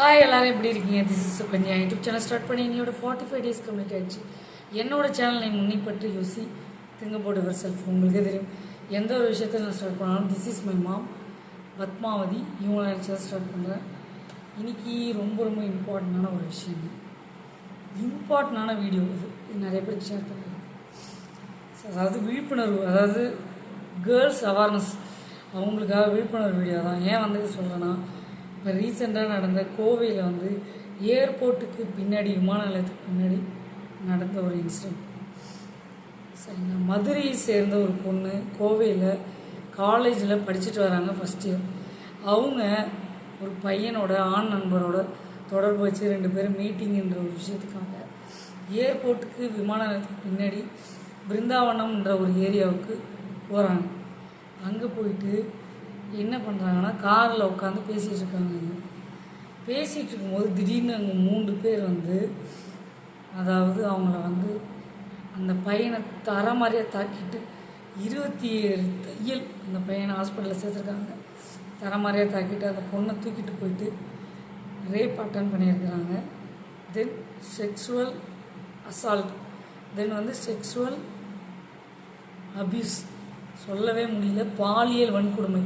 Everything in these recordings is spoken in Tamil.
ஹாய் எல்லாரும் எப்படி இருக்கீங்க? This is Sukanya YouTube channel start பண்ணி என்னோட ஃபார்ட்டி ஃபைவ் டேஸ் கம்ப்ளீட் ஆயிடுச்சு. என்னோட சேனல் நேம் முன்னிப்பட்டு யோசி. திங்க போட்டு வர் செல்ஃப் உங்களுக்கே தெரியும். எந்த ஒரு விஷயத்தை நான் ஸ்டார்ட் பண்ணாலும் this is my mom Padmavati. இவங்கள நினச்சி தான் ஸ்டார்ட் பண்ணுறேன் இன்றைக்கி ரொம்ப ரொம்ப இம்பார்ட்டண்டான ஒரு விஷயம். இம்பார்ட்டண்டான வீடியோ இது. நிறைய பேர் ஷேர் பண்ணுறேன் அதாவது விழிப்புணர்வு அதாவது கேர்ள்ஸ் அவேர்னஸ் அவங்களுக்காக விழிப்புணர்வு வீடியோ தான். ஏன் வந்து சொல்கிறேன்னா இப்போ ரீசெண்டாக நடந்த கோவையில் வந்து ஏர்போர்ட்டுக்கு பின்னாடி விமான நிலையத்துக்கு பின்னாடி நடந்த ஒரு இன்சிடென்ட் சரிங்களா? மதுரையை சேர்ந்த ஒரு பொண்ணு கோவையில் காலேஜில் படிச்சுட்டு வராங்க ஃபஸ்ட் இயர் அவங்க ஒரு பையனோட ஆண் நண்பரோட தொடர்பு வச்சு ரெண்டு பேரும் மீட்டிங்குன்ற ஒரு விஷயத்துக்காக ஏர்போர்ட்டுக்கு விமான நிலையத்துக்கு பின்னாடி பிருந்தாவனம்ன்ற ஒரு ஏரியாவுக்கு போகிறாங்க அங்கே போயிட்டு என்ன பண்ணுறாங்கன்னா காரில் உட்காந்து பேசிகிட்டு இருக்காங்க பேசிகிட்டு இருக்கும்போது திடீர்னு அங்கே மூன்று பேர் வந்து அதாவது அவங்கள வந்து அந்த பையனை தர மாதிரியே தாக்கிட்டு இருபத்தி ஏழு தையல் அந்த பையனை ஹாஸ்பிட்டலில் சேர்த்துருக்காங்க. தர மாதிரியே தாக்கிட்டு அந்த பொண்ணை தூக்கிட்டு போயிட்டு ரேப் அட்டன் பண்ணியிருக்கிறாங்க. தென் செக்ஸுவல் அசால்ட் தென் வந்து செக்ஸுவல் அபியூஸ் சொல்லவே முடியல. பாலியல் வன்கொடுமை.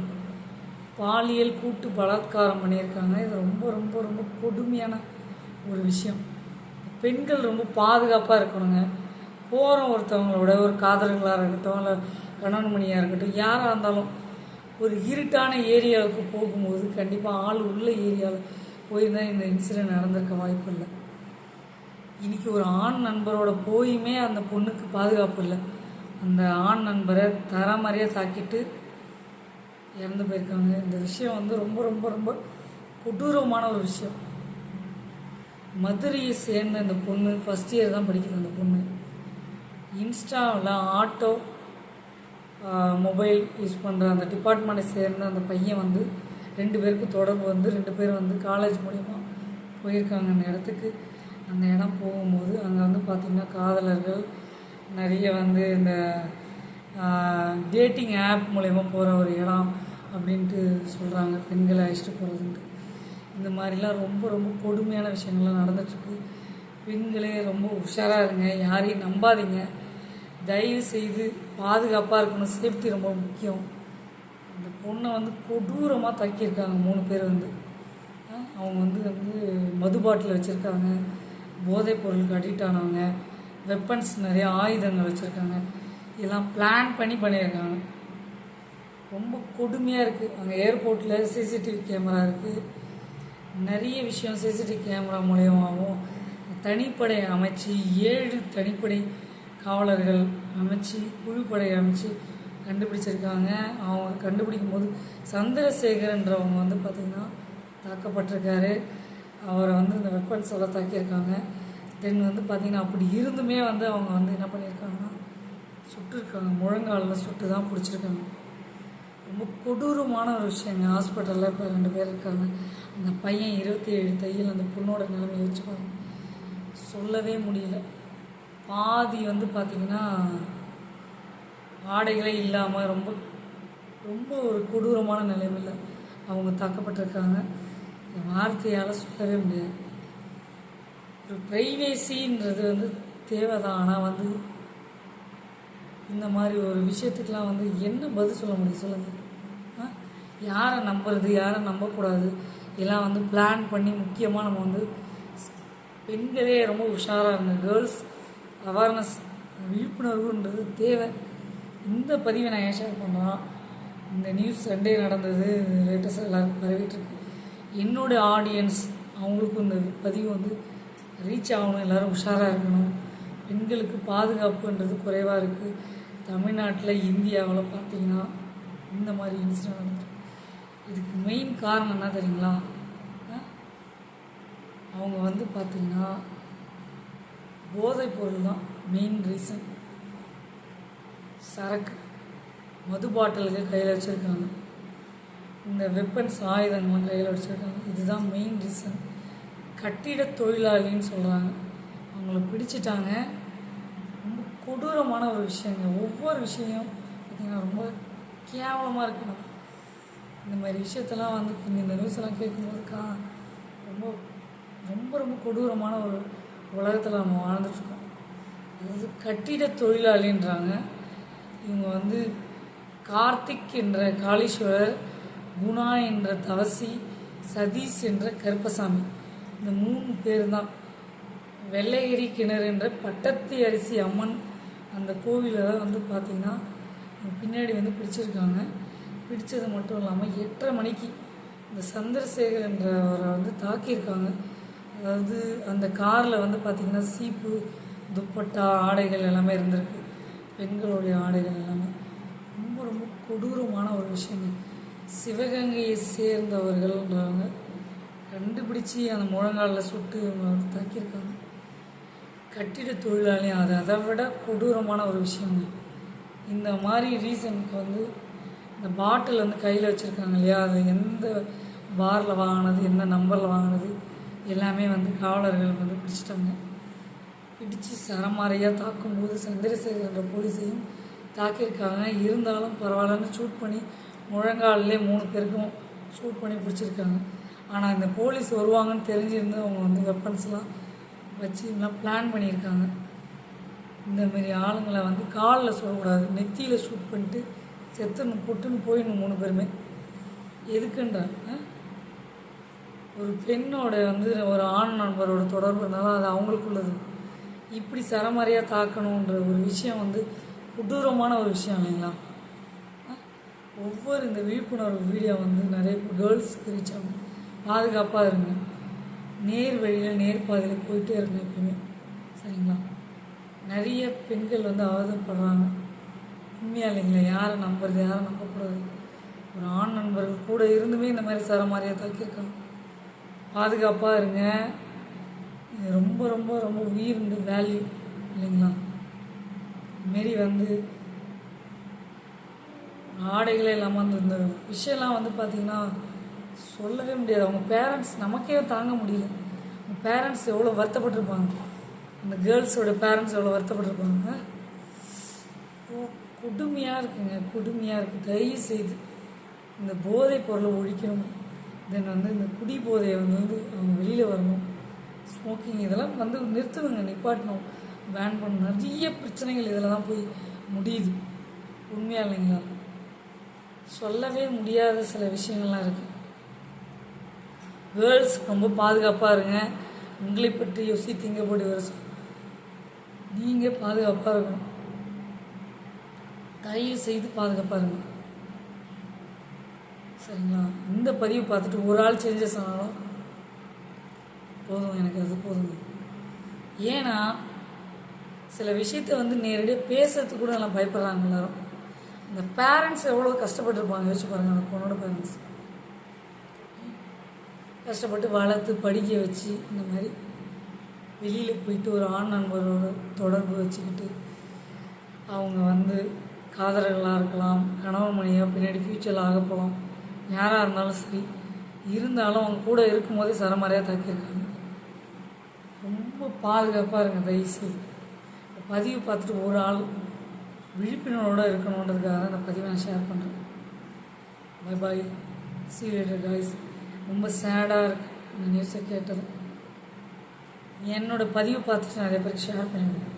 பாலியல் கூட்டு பலாத்காரம் பண்ணியிருக்காங்க. இது ரொம்ப ரொம்ப ரொம்ப கொடுமையான ஒரு விஷயம். பெண்கள் ரொம்ப பாதுகாப்பாக இருக்கணுங்க. போகிற ஒருத்தவங்களோட ஒரு காதலர்களாக இருக்கட்டும் இல்லை கணவன் மணியாக இருக்கட்டும் யாராக இருந்தாலும் ஒரு இருட்டான ஏரியாவுக்கு போகும்போது கண்டிப்பாக ஆள் உள்ள ஏரியாவில் போயிருந்தால் இந்த இன்சிடென்ட் நடந்திருக்க வாய்ப்பு இல்லை. இன்னைக்கு ஒரு ஆண் நண்பரோட போயுமே அந்த பொண்ணுக்கு பாதுகாப்பு இல்லை. அந்த ஆண் நண்பரை தரமறையாக தாக்கிட்டு இறந்து போயிருக்காங்க. இந்த விஷயம் வந்து ரொம்ப ரொம்ப ரொம்ப கொடூரமான ஒரு விஷயம். மதுரையை சேர்ந்த இந்த பொண்ணு ஃபஸ்ட் இயர் தான் படிக்குது அந்த பொண்ணு. இன்ஸ்டாவில் ஆட்டோ மொபைல் யூஸ் பண்ணுற அந்த டிபார்ட்மெண்ட்டை சேர்ந்த அந்த பையன் வந்து ரெண்டு பேருக்கும் தொடர்பு வந்து ரெண்டு பேர் வந்து காலேஜ் மூலிமா போயிருக்காங்க அந்த இடத்துக்கு. அந்த இடம் போகும்போது அங்கே வந்து பார்த்திங்கன்னா காதலர்கள் நிறைய வந்து இந்த டேட்டிங் ஆப் மூலயமா போகிற ஒரு இடம். அப்படின்ட்டு சொல்கிறாங்க பெண்களை அழைச்சிட்டு போகிறதுன்ட்டு இந்த மாதிரிலாம் ரொம்ப ரொம்ப கொடுமையான விஷயங்கள்லாம் நடந்துட்டுருக்கு. பெண்களே ரொம்ப உஷாராக இருங்க. யாரையும் நம்பாதீங்க. தயவு செய்து பாதுகாப்பாக இருக்கணும். சேஃப்டி ரொம்ப முக்கியம். அந்த பொண்ணை வந்து கொடூரமாக தாக்கியிருக்காங்க மூணு பேர் வந்து. அவங்க வந்து வந்து மது பாட்டில் வச்சுருக்காங்க. போதைப் பொருளுக்கு அடிக்ட் ஆனவங்க வெப்பன்ஸ் நிறைய ஆயுதங்கள் வச்சுருக்காங்க. இதெல்லாம் பிளான் பண்ணி பண்ணியிருக்காங்க. ரொம்ப கொடுமையாக இருக்குது அங்கே ஏர்போர்ட்டில் சிசிடிவி கேமரா இருக்குது நிறைய விஷயம் சிசிடிவி கேமரா மூலியமாகவும் தனிப்படை அமைச்சு ஏழு தனிப்படை காவலர்கள் அமைச்சு குழுப்படை அமைச்சு கண்டுபிடிச்சிருக்காங்க. அவங்க கண்டுபிடிக்கும் போது சந்திரசேகரன்றவங்க வந்து பார்த்திங்கன்னா தாக்கப்பட்டிருக்காரு. அவரை வந்து இந்த வெப்பன்ஸ் எல்லாம் தாக்கியிருக்காங்க. தென் வந்து பார்த்திங்கன்னா அப்படி இருந்துமே வந்து அவங்க வந்து என்ன பண்ணியிருக்காங்கன்னா சுட்டிருக்காங்க. முழங்காலில் சுட்டு தான் பிடிச்சிருக்காங்க. ரொம்ப கொடூரமான ஒரு விஷயங்க ஹாஸ்பிட்டலில் இப்போ ரெண்டு பேர் இருக்காங்க. அந்த பையன் இருபத்தி ஏழு தையல் அந்த பொண்ணோட நிலைமை வச்சுப்பாங்க சொல்லவே முடியல. பாதி வந்து பார்த்திங்கன்னா ஆடைகளே இல்லாமல் ரொம்ப ரொம்ப ஒரு கொடூரமான நிலைமையில் அவங்க தாக்கப்பட்டிருக்காங்க. இந்த வார்த்தையால் சொல்லவே முடியாது. ஒரு ப்ரைவேசின்றது வந்து தேவைதான். ஆனால் வந்து இந்த மாதிரி ஒரு விஷயத்துக்கெலாம் வந்து என்ன பதில் சொல்ல முடியும் சொல்லுங்கள் யாரை நம்புறது யாரை நம்பக்கூடாது இதெல்லாம் வந்து பிளான் பண்ணி முக்கியமாக நம்ம வந்து பெண்களே ரொம்ப உஷாராக இருங்க. கேர்ள்ஸ் அவேர்னஸ் விழிப்புணர்வுன்றது தேவை. இந்த பதிவை நான் ஏன் ஷேர் பண்ணுறோம் இந்த நியூஸ் சண்டே நடந்தது லேட்டஸ்ட்டாக எல்லாருக்கும் பரவிட்டுருக்கு என்னோட ஆடியன்ஸ் அவங்களுக்கும் இந்த பதிவு வந்து ரீச் ஆகணும் எல்லோரும் உஷாராக இருக்கணும். பெண்களுக்கு பாதுகாப்புன்றது குறைவாக இருக்குது தமிழ்நாட்டில் இந்தியாவில் பார்த்தீங்கன்னா இந்த மாதிரி இன்சிடென்ட் இதுக்கு மெயின் காரணம் என்ன தெரியுங்களா? ஆ? அவங்க வந்து பார்த்தீங்கன்னா போதைப் பொருள் தான் மெயின் ரீசன் சரக்கு மது பாட்டில்கள் கையில் வச்சுருக்காங்க. இந்த வெப்பன்ஸ் ஆயுதங்கள்லாம் கையில் வச்சுருக்காங்க. இதுதான் மெயின் ரீசன் கட்டிட தொழிலாளின்னு சொல்கிறாங்க அவங்கள பிடிச்சிட்டாங்க. ரொம்ப கொடூரமான ஒரு விஷயங்க. ஒவ்வொரு விஷயம் பார்த்திங்கன்னா ரொம்ப கேவலமாக இருக்கணும் இந்த மாதிரி விஷயத்தெல்லாம் வந்து இந்த நியூஸ் எல்லாம் கேட்கும்போது ரொம்ப ரொம்ப ரொம்ப கொடூரமான ஒரு உலகத்தில் நம்ம வாழ்ந்துட்டுருக்கோம். அதாவது கட்டிட தொழிலாளின்றாங்க. இவங்க வந்து கார்த்திக் என்ற காளீஸ்வரர் குணா என்ற தவசி சதீஷ் என்ற கருப்பசாமி. இந்த மூணு பேர் தான் வெள்ளையரி கிணறு என்ற பட்டத்தி அரிசி அம்மன் அந்த கோவிலில் தான் வந்து பார்த்திங்கன்னா பின்னாடி வந்து பிடிச்சிருக்காங்க. பிடிச்சது மட்டும் இல்லாமல் எட்டரை மணிக்கு இந்த சந்திரசேகர் என்றவரை வந்து தாக்கியிருக்காங்க. அதாவது அந்த காரில் வந்து பார்த்திங்கன்னா சீப்பு துப்பட்டா ஆடைகள் எல்லாமே இருந்திருக்கு. பெண்களுடைய ஆடைகள் எல்லாமே. ரொம்ப ரொம்ப கொடூரமான ஒரு விஷயங்க. சிவகங்கையை சேர்ந்தவர்கள்ன்றவங்க கண்டுபிடிச்சி அந்த முழங்காலில் சுட்டு வந்து தாக்கியிருக்காங்க. கட்டிட தொழிலாளி அது. அதை விட கொடூரமான ஒரு விஷயங்க. இந்த மாதிரி ரீசனுக்கு வந்து இந்த பாட்டில் வந்து கையில் வச்சுருக்காங்க இல்லையா? அது எந்த பாரில் வாங்கினது எந்த நம்பரில் வாங்கினது எல்லாமே வந்து காவலர்கள் வந்து பிடிச்சிட்டாங்க. பிடிச்சு சரமாரியாக தாக்கும்போது சந்திரசேகர் என்ற போலீஸையும் தாக்கியிருக்காங்க. இருந்தாலும் பரவாயில்லன்னு ஷூட் பண்ணி முழங்காலிலே மூணு பேருக்கும் ஷூட் பண்ணி பிடிச்சிருக்காங்க. ஆனால் இந்த போலீஸ் வருவாங்கன்னு தெரிஞ்சிருந்து அவங்க வந்து வெப்பன்ஸ்லாம் வச்சு எல்லாம் பிளான் பண்ணியிருக்காங்க. இந்தமாரி ஆளுங்களை வந்து காலில் சொல்லக்கூடாது நெத்தியில் ஷூட் பண்ணிட்டு செத்துன்னு புட்டுன்னு போயிடணும் மூணு பேருமே. எதுக்குன்றாங்க ஒரு பெண்ணோட வந்து ஒரு ஆண் நண்பரோட தொடர்பு இருந்தாலும் அது அவங்களுக்குள்ளது. இப்படி சரமாரியாக தாக்கணுன்ற ஒரு விஷயம் வந்து கொடூரமான ஒரு விஷயம் இல்லைங்களா? ஒவ்வொரு இந்த விழிப்புணர்வு வீடியோ வந்து நிறைய கேர்ள்ஸ்க்கு ரீச் ஆகும். பாதுகாப்பாக இருங்க. நேர் வழியில் நேர் பாதையில் போயிட்டே இருங்க எப்பயுமே சரிங்களா? நிறைய பெண்கள் வந்து அவதப்படுறாங்க. உண்மையாக இல்லைங்களா யாரை நம்புறது யாரை நம்பக்கூடாது? ஒரு ஆண் நண்பர்கள் கூட இருந்துமே இந்த மாதிரி சரமாரியாக தாக்கியிருக்காங்க பாதுகாப்பாக இருங்க. இது ரொம்ப ரொம்ப ரொம்ப உயிர் வேல்யூ இல்லைங்களா? மாரி வந்து ஆடைகளே இல்லாமல் அந்த இந்த விஷயம்லாம் வந்து பார்த்திங்கன்னா சொல்லவே முடியாது. அவங்க பேரண்ட்ஸ் நமக்கே தாங்க முடியல. அவங்க பேரண்ட்ஸ் எவ்வளோ வருத்தப்பட்டிருப்பாங்க? அந்த கேர்ள்ஸோட பேரண்ட்ஸ் எவ்வளோ வருத்தப்பட்டிருப்பாங்க? ஓ, கொடுமையாக இருக்குங்க கொடுமையாக இருக்குது தயவு செய்து இந்த போதைப் பொருளை ஒழிக்கணும். தென் வந்து இந்த குடி போதையை வந்து வந்து அவங்க வெளியில் வரணும். ஸ்மோக்கிங் இதெல்லாம் வந்து நிறுத்தணுங்க நிப்பாட்டணும். பேன் பண்ணணும் நிறைய பிரச்சனைகள் இதில் தான் போய் முடியுது. உண்மையாக இல்லைங்களா? சொல்லவே முடியாத சில விஷயங்கள்லாம் இருக்குது கேர்ள்ஸ் ரொம்ப பாதுகாப்பாக இருங்க. உங்களை பற்றி யோசி திங்கப்படி வருஷம் நீங்கள் பாதுகாப்பாக இருக்கணும். தயவு செய்து பாதுகாப்பாருங்க. சரிங்களா? இந்த பதிவு பார்த்துட்டு ஒரு ஆள் சேஞ்சஸ் ஆனாலும் போதும் எனக்கு அது போதுங்க. ஏன்னா சில விஷயத்த வந்து நேரடியாக பேசுறதுக்கு கூட எல்லாம் பயப்படுறாங்க எல்லாரும். இந்த பேரண்ட்ஸ் எவ்வளோ கஷ்டப்பட்டுருப்பாங்க யோசிச்சு பாருங்கள் அந்த பொண்ணோட பேரண்ட்ஸ் கஷ்டப்பட்டு வளர்த்து படிக்க வச்சு இந்த மாதிரி வெளியில் போயிட்டு ஒரு ஆண் நண்பரோட தொடர்பு வச்சுக்கிட்டு அவங்க வந்து காதலர்களாக இருக்கலாம் கணவன் மனைவியாக பின்னாடி ஃப்யூச்சரில் ஆக போகலாம். யாராக இருந்தாலும் சரி இருந்தாலும் அவங்க கூட இருக்கும்போதே சரமாரியாக தாக்கியிருக்காங்க. ரொம்ப பாதுகாப்பாக இருங்க தயவுசெய்து. பதிவு பார்த்துட்டு ஒரு ஆள் விழிப்புணர்வோடு இருக்கணுன்றதுக்காக தான் நான் பதிவை நான் ஷேர் பண்ணுறேன் bye bye see later guys ரொம்ப சேடாக இருக்கு இந்த நியூஸை கேட்டது என்னோட பதிவு பார்த்துட்டு நிறைய பேருக்கு ஷேர் பண்ணிவிடுங்க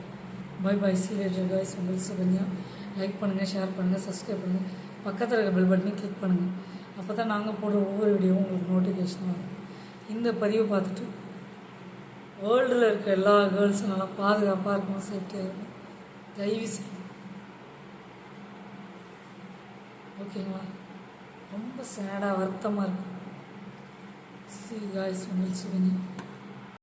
bye bye see later guys உங்களுக்கு சுகன்யா. லைக் பண்ணுங்கள் ஷேர் பண்ணுங்கள் சப்ஸ்கிரைப் பண்ணுங்கள் பக்கத்தில் இருக்க பெல் பட்டனையும் கிளிக் பண்ணுங்கள் அப்போ தான் நாங்கள் போடுற ஒவ்வொரு வீடியோவும் உங்களுக்கு நோட்டிஃபிகேஷன் வரும். இந்த பதிவை பார்த்துட்டு வேர்ல்டில் இருக்க எல்லா கேர்ள்ஸும் நல்லா பாதுகாப்பாக இருக்கும் சேஃப்டியாக இருக்கும் தயவு செய்து. ஓகேங்களா ரொம்ப சேடாக வருத்தமாக இருக்கும் சி காய்ஸ் உங்களுக்கு சுகன்யா.